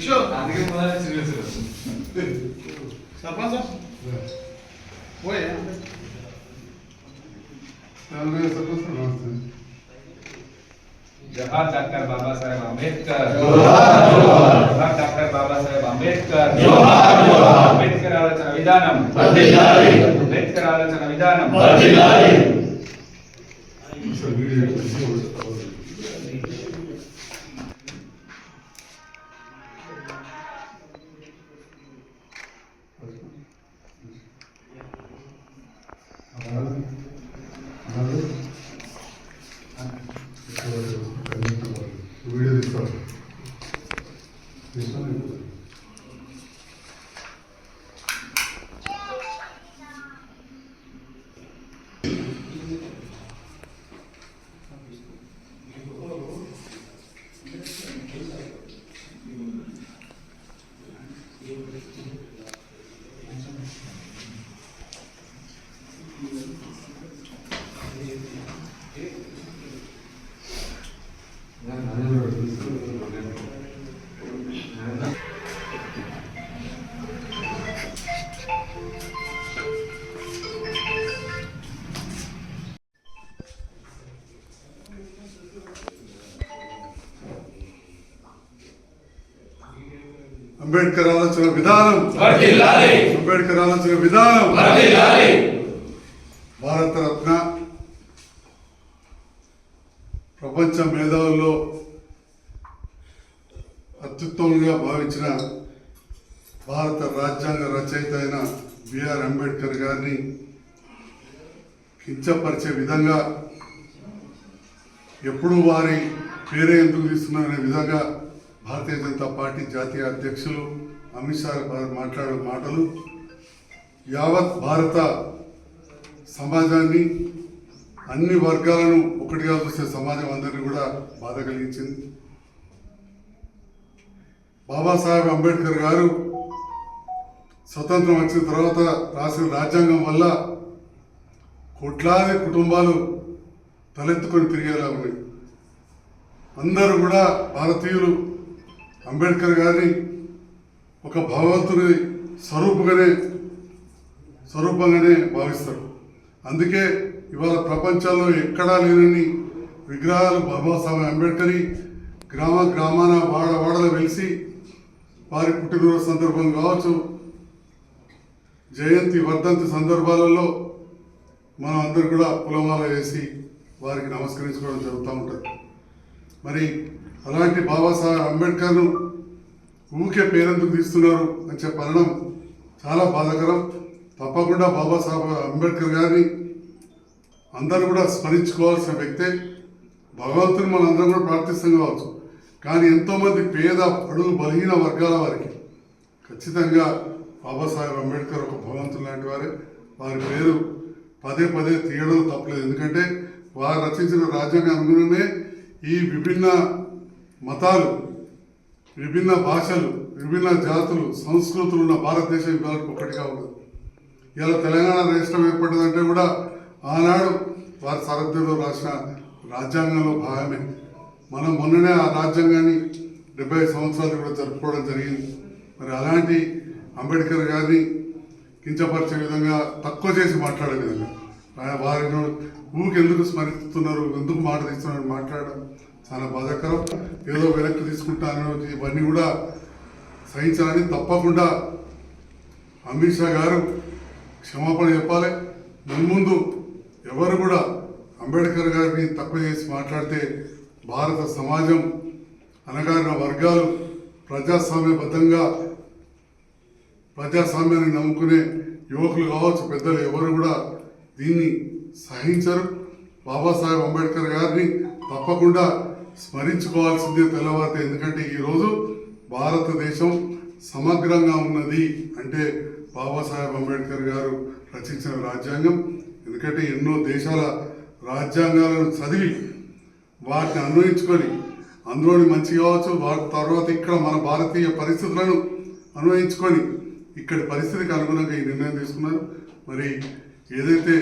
భిక్షు అందుకే మొదలు సీరియస్ సర్పంచ్ పోయే జవహర్ డాక్టర్ బాబాసాహెబ్ అంబేద్కర్ జోహార్, జోహార్. జవహర్ డాక్టర్ బాబాసాహెబ్ అంబేద్కర్ జోహార్, జోహార్. అంబేద్కర్ ఆలోచన విధానం వర్ధిల్లాలి. అంబేద్కర్ ఆలోచన విధానం వీడియో తీసుకోవాలి. తీసుకొని అంబేద్కర్ ఆలోచన విధానం. అంబేద్కర్ ఆలోచన విధానం. భారతరత్న ప్రపంచ మేధావుల్లో అత్యుత్తమంగా భావించిన భారత రాజ్యాంగ రచయిత అయిన బిఆర్ అంబేద్కర్ గారిని కించపరిచే విధంగా ఎప్పుడు వారి పేరే ఎందుకు తీస్తున్నారనే విధంగా భారతీయ జనతా పార్టీ జాతీయ అధ్యక్షులు అమిత్ షా మాట్లాడే మాటలు యావత్ భారత సమాజాన్ని అన్ని వర్గాలను ఒకటిగా చూసే సమాజం అందరినీ కూడా బాధ కలిగించింది. బాబాసాహెబ్ అంబేద్కర్ గారు స్వతంత్రం వచ్చిన తర్వాత రాసిన రాజ్యాంగం వల్ల కోట్లాది కుటుంబాలు తలెత్తుకొని తిరిగేలా ఉన్నాయి. అందరూ కూడా భారతీయులు అంబేద్కర్ గారిని ఒక భగవంతుని స్వరూపుగానే స్వరూపంగానే భావిస్తారు. అందుకే ఇవాళ ప్రపంచంలో ఎక్కడా లేనని విగ్రహాలు బాబాసాహెబ్ అంబేద్కర్ గ్రామ గ్రామాన వాడ వాడలు వెలిసి వారి పుట్టినరోజు సందర్భం కావచ్చు జయంతి వర్ధంతి సందర్భాలలో మనం అందరు కూడా పులమాల వేసి వారికి నమస్కరించుకోవడం జరుగుతూ ఉంటుంది. మరి అలాంటి బాబాసాహెబ్ అంబేద్కర్ను ఊకే పేరెందుకు తీస్తున్నారు అని చెప్పనడం చాలా బాధాకరం. తప్పకుండా బాబాసాహెబ్ అంబేద్కర్ గారిని అందరూ కూడా స్మరించుకోవాల్సిన వ్యక్తే భగవంతుని మనం అందరం కూడా ప్రార్థిస్తాం కావచ్చు. కానీ ఎంతోమంది పేద అడుగు బలహీన వర్గాల వారికి ఖచ్చితంగా బాబాసాహెబ్ అంబేద్కర్ ఒక భగవంతుడు లాంటి వారే. వారి పేరు పదే పదే తీయడం తప్పలేదు. ఎందుకంటే వారు రచించిన రాజ్యాంగ అనుగుణమే ఈ విభిన్న మతాలు విభిన్న భాషలు విభిన్న జాతులు సంస్కృతులు ఉన్న భారతదేశం ఇవాళ ఒక్కటిగా ఉండదు ఇలా తెలంగాణ రాష్ట్రం ఏర్పడిందంటే కూడా ఆనాడు వారి సారథ్యంలో రాసిన రాజ్యాంగంలో భాగమే. మనం మొన్ననే ఆ రాజ్యాంగాన్ని డెబ్బై సంవత్సరాలు కూడా జరుపుకోవడం జరిగింది. మరి అలాంటి అంబేద్కర్ గారిని కించపరిచే విధంగా తక్కువ చేసి మాట్లాడే విధంగా ఆయన వారిని ఊకెందుకు స్మరిస్తున్నారు? ఎందుకు మాట తీస్తున్నారు మాట్లాడడం? చాలా బాధాకరం. ఏదో వెనక్కి తీసుకుంటాను ఇవన్నీ కూడా సహించాలని తప్పకుండా అమిత్ షా గారు క్షమాపణ చెప్పాలి. మున్ముందు ఎవరు కూడా అంబేద్కర్ గారిని తక్కువ చేసి మాట్లాడితే భారత సమాజం అనగారిన వర్గాలు ప్రజాస్వామ్యబద్ధంగా ప్రజాస్వామ్యాన్ని నమ్ముకునే యువకులు కావచ్చు పెద్దలు ఎవరు కూడా దీన్ని సహించరు. బాబాసాహెబ్ అంబేద్కర్ గారిని తప్పకుండా స్మరించుకోవాల్సిందే తెల్లవారితే. ఎందుకంటే ఈరోజు భారతదేశం సమగ్రంగా ఉన్నది అంటే బాబాసాహెబ్ అంబేద్కర్ గారు రచించిన రాజ్యాంగం. ఎందుకంటే ఎన్నో దేశాల రాజ్యాంగాలను చదివి వాటిని అన్వయించుకొని అందులోని మంచి కావచ్చు వాటి తర్వాత ఇక్కడ మన భారతీయ పరిస్థితులను అన్వయించుకొని ఇక్కడి పరిస్థితికి అనుగుణంగా ఈ నిర్ణయం తీసుకున్నారు. మరి ఏదైతే